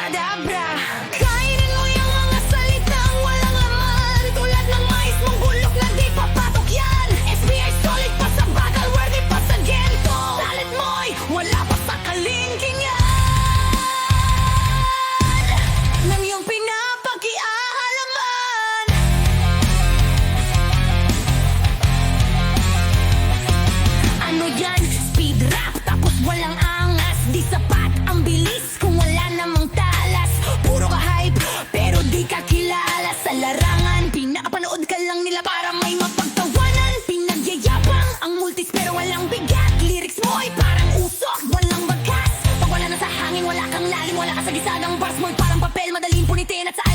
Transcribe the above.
abracadabra larangan. Pinakapanood ka lang nila para may mapagtawanan. Pinagyayabang ang multis pero walang bigat. Lyrics mo ay parang usok, walang bagkas Pag wala na sa hangin, wala kang lalim. Wala ka sa gisadang bars mo'y parang papel. Madaling punitin at sa